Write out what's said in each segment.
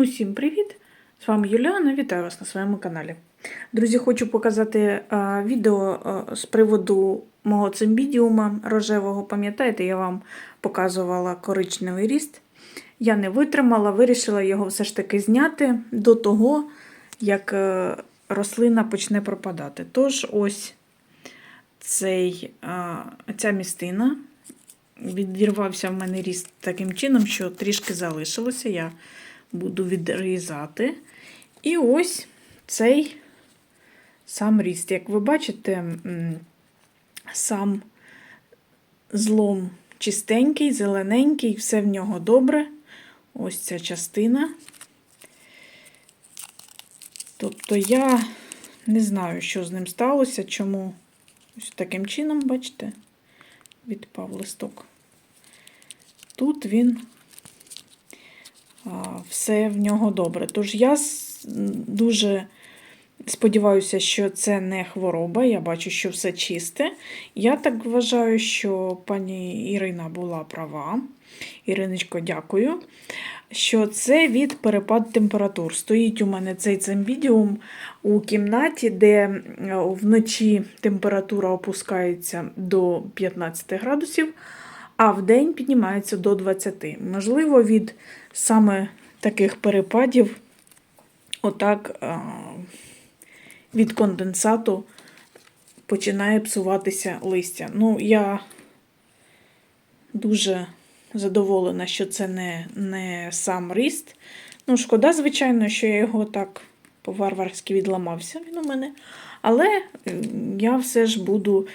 Усім привіт! З вами Юліана, вітаю вас на своєму каналі. Друзі, хочу показати а, відео а, з приводу мого цимбідіума рожевого. Пам'ятаєте, я вам показувала коричневий ріст. Я не витримала, вирішила його все ж таки зняти до того, як е, рослина почне пропадати. Тож, ось цей, а, ця містина. Відірвався в мене ріст таким чином, що трішки залишилося. Я буду відрізати. І ось цей сам ріст. Як ви бачите, сам злом чистенький, зелененький, все в нього добре. Ось ця частина. Тобто я не знаю, що з ним сталося, чому ось таким чином, бачите, відпав листок. Тут він все в нього добре. Тож я дуже сподіваюся, що це не хвороба. Я бачу, що все чисте. Я так вважаю, що пані Ірина була права. Іриночко, дякую. Що це від перепад температур. Стоїть у мене цей цимбідіум у кімнаті, де вночі температура опускається до 15 градусів, а вдень піднімається до 20. Можливо, від саме таких перепадів, отак від конденсату починає псуватися листя. Ну, я дуже задоволена, що це не, не сам ріст. Ну, шкода, звичайно, що я його так по-варварськи відламався він у мене. Але я все ж буду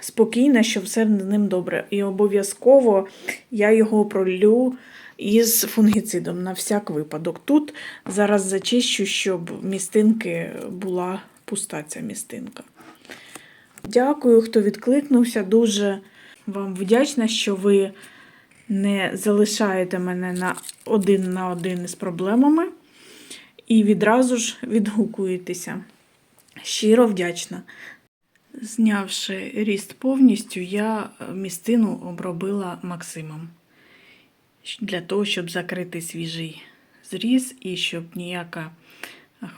спокійна, що все з ним добре. І обов'язково я його пролю із фунгіцидом на всяк випадок. Тут зараз зачищу, щоб містинки була пуста ця містинка. Дякую, хто відкликнувся. Дуже вам вдячна, що ви не залишаєте мене на один на один із проблемами і відразу ж відгукуєтеся. Щиро вдячна. Знявши ріст повністю, я містину обробила Максимом для того, щоб закрити свіжий зріз і щоб ніяка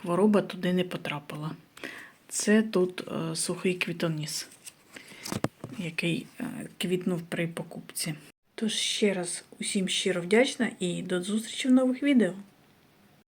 хвороба туди не потрапила. Це тут е, сухий квітоніс, який е, квітнув при покупці. Тож ще раз усім щиро вдячна і до зустрічі в нових відео.